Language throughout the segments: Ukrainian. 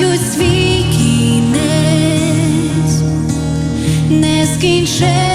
бачу свій кінець, нескінчений.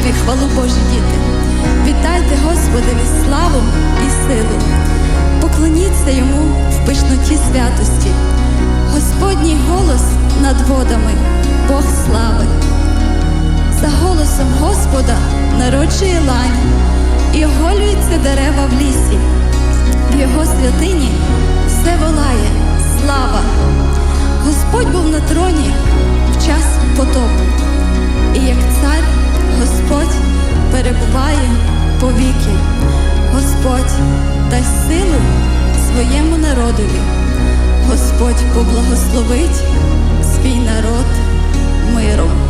Господеві хвалу Божі діти, вітайте Господові славу і силу, поклоніться йому в пишноті святості, Господній голос над водами, Бог слави. За голосом Господа народжує лань і оголюються дерева в лісі, в його святині все волає, слава. Господь був на троні в час потопу. І як повіки, Господь, дай силу своєму народові, Господь поблагословить свій народ миром.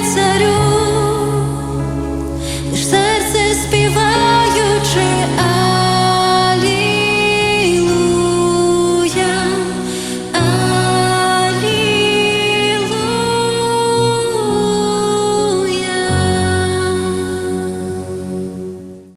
царю.